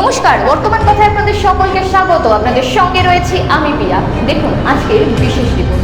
নমস্কার, বর্তমান কথায় আপনাদের সকলকে স্বাগত। আপনাদের সঙ্গে রয়েছি আমি পিয়া দেখুন, আজকের বিশেষ রিপোর্ট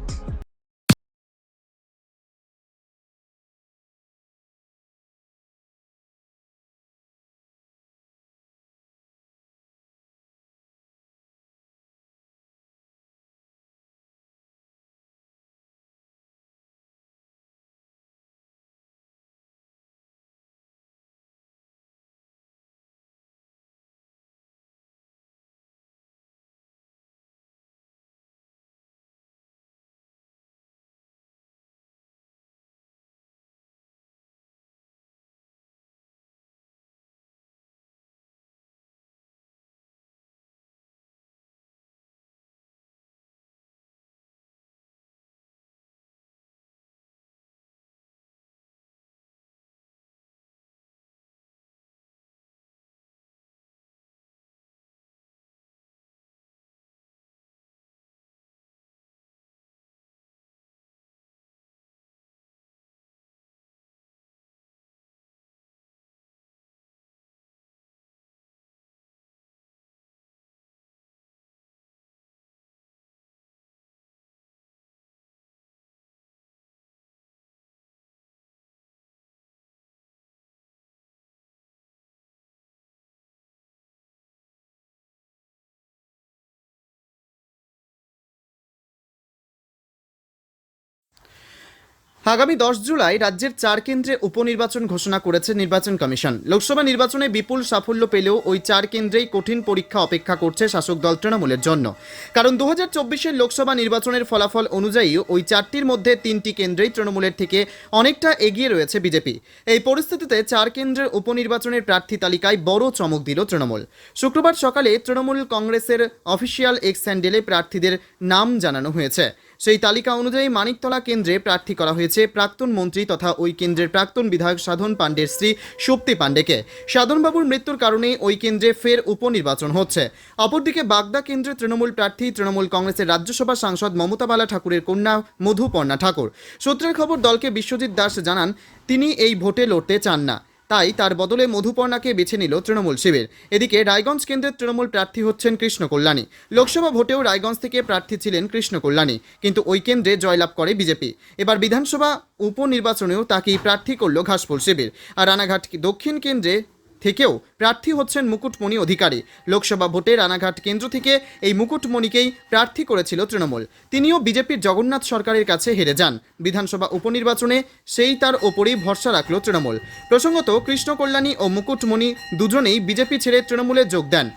আগামী দশ জুলাই রাজ্যের চার কেন্দ্রে উপনির্বাচন ঘোষণা করেছে নির্বাচন কমিশন। লোকসভা নির্বাচনে বিপুল সাফল্য পেলেও ওই চার কেন্দ্রেই কঠিন পরীক্ষা অপেক্ষা করছে শাসক দল তৃণমূলের জন্য। কারণ দু হাজার লোকসভা নির্বাচনের ফলাফল অনুযায়ী ওই চারটির মধ্যে তিনটি কেন্দ্রেই তৃণমূলের থেকে অনেকটা এগিয়ে রয়েছে বিজেপি। এই পরিস্থিতিতে চার কেন্দ্রের উপনির্বাচনের প্রার্থী তালিকায় বড় চমক দিল তৃণমূল। শুক্রবার সকালে তৃণমূল কংগ্রেসের অফিসিয়াল এক্স স্যান্ডেলে প্রার্থীদের নাম জানানো হয়েছে। সেই তালিকা অনুযায়ী মানিকতলা কেন্দ্রে প্রার্থী করা হয়েছে প্রাক্তন মন্ত্রী তথা ওই কেন্দ্রের প্রাক্তন বিধায়ক সাধন পাণ্ডের স্ত্রী শক্তি পাণ্ডেকে। সাধনবাবুর মৃত্যুর কারণে ওই কেন্দ্রে ফের উপনির্বাচন হচ্ছে। অপরদিকে বাগদা কেন্দ্রে তৃণমূল প্রার্থী, তৃণমূল কংগ্রেসের রাজ্যসভা সাংসদ মমতা বালা ঠাকুরের কন্যা মধুপর্ণা ঠাকুর। সূত্রের খবর, দলকে বিশ্বজিৎ দাস জানান, তিনি এই ভোটে লড়তে চান না। তাই তার বদলে মধুপর্ণাকে বেছে নিল তৃণমূল শিবির। এদিকে রায়গঞ্জ কেন্দ্রের তৃণমূল প্রার্থী হচ্ছেন কৃষ্ণ কল্যাণী। লোকসভা ভোটেও রায়গঞ্জ থেকে প্রার্থী ছিলেন কৃষ্ণ কল্যাণী, কিন্তু ওই কেন্দ্রে জয়লাভ করে বিজেপি। এবার বিধানসভা উপনির্বাচনেও তাকেই প্রার্থী করল ঘাসফুল শিবির। আর রানাঘাট দক্ষিণ কেন্দ্রে থেকেও প্রার্থী হচ্ছেন মুকুটমণি অধিকারী। লোকসভা ভোটে রানাঘাট কেন্দ্র থেকে এই মুকুটমণিকেই প্রার্থী করেছিল তৃণমূল। তিনিও বিজেপির জগন্নাথ সরকারের কাছে হেরে যান। বিধানসভা উপনির্বাচনে সেই তার ওপরেই ভরসা রাখল তৃণমূল। প্রসঙ্গত কৃষ্ণ কল্যাণী ও মুকুটমণি দুজনেই বিজেপি ছেড়ে তৃণমূলে যোগ দেন।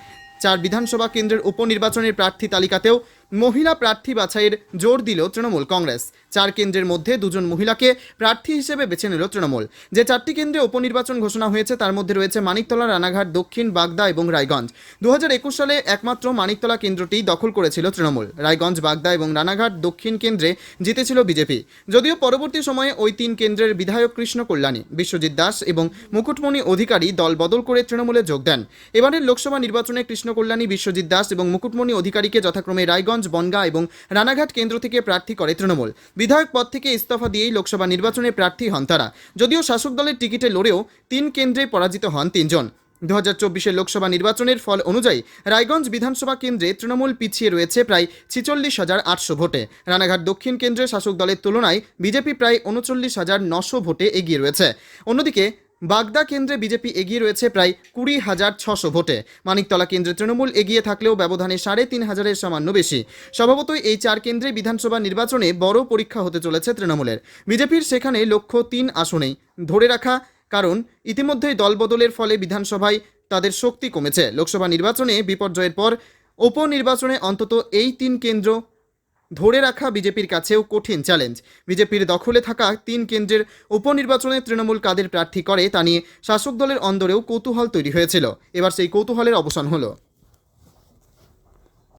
চার বিধানসভা কেন্দ্রের উপনির্বাচনের প্রার্থী তালিকাতেও মহিলা প্রার্থী বাছাইয়ের জোর দিল তৃণমূল কংগ্রেস। চার কেন্দ্রের মধ্যে দুজন মহিলাকে প্রার্থী হিসেবে বেছে নিল তৃণমূল। যে চারটি কেন্দ্রে উপনির্বাচন ঘোষণা হয়েছে, তার মধ্যে রয়েছে মানিকতলা, রানাঘাট, দক্ষিণ, বাগদা এবং রায়গঞ্জ। দু হাজার একুশ সালে একমাত্র মানিকতলা কেন্দ্রটি দখল করেছিল তৃণমূল। রায়গঞ্জ, বাগদা এবং রানাঘাট দক্ষিণ কেন্দ্রে জিতেছিল বিজেপি। যদিও পরবর্তী সময়ে ওই তিন কেন্দ্রের বিধায়ক কৃষ্ণ কল্যাণী বিশ্বজিৎ দাস এবং মুকুটমণি অধিকারী দল বদল করে তৃণমূলে যোগ দেন। এবারের লোকসভা নির্বাচনে কৃষ্ণ কল্যাণী বিশ্বজিৎ দাস এবং মুকুটমণি অধিকারীকে যথাক্রমে রায়গঞ্জ বনগা এবং রানাঘাট কেন্দ্র থেকে প্রার্থী করে তৃণমূল। বিধায়ক পদ থেকে ইস্তফা দিয়েই লোকসভা নির্বাচনে প্রার্থী হন তারা। যদিও শাসক দলের টিকিটে লড়েও তিন কেন্দ্রে পরাজিত হন তিনজন। দু হাজার চব্বিশের লোকসভা নির্বাচনের ফল অনুযায়ী রায়গঞ্জ বিধানসভা কেন্দ্রে তৃণমূল পিছিয়ে রয়েছে প্রায় ছিচল্লিশ হাজার আটশো ভোটে। রানাঘাট দক্ষিণ কেন্দ্রে শাসক দলের তুলনায় বিজেপি প্রায় উনচল্লিশ হাজার নশো ভোটে এগিয়ে রয়েছে। অন্যদিকে বাগদা কেন্দ্রে বিজেপি এগিয়ে রয়েছে প্রায় কুড়ি হাজার ছশো ভোটে। মানিকতলা কেন্দ্রে তৃণমূল এগিয়ে থাকলেও ব্যবধানে সাড়ে তিন হাজারের সামান্য বেশি। স্বভাবতই এই চার কেন্দ্রে বিধানসভা নির্বাচনে বড় পরীক্ষা হতে চলেছে তৃণমূলের। বিজেপির সেখানে লক্ষ্য তিন আসনেই। ধরে রাখা, কারণ ইতিমধ্যেই দলবদলের ফলে বিধানসভায় তাদের শক্তি কমেছে। লোকসভা নির্বাচনে বিপর্যয়ের পর উপনির্বাচনে অন্তত এই তিন কেন্দ্র ধরে রাখা বিজেপির কাছেও কঠিন চ্যালেঞ্জ। বিজেপির দখলে থাকা তিন কেন্দ্রের উপনির্বাচনে তৃণমূল কাদের প্রার্থী করে তা নিয়ে শাসক দলের অন্দরেও কৌতূহল তৈরি হয়েছিল। এবার সেই কৌতূহলের অবসান হলো।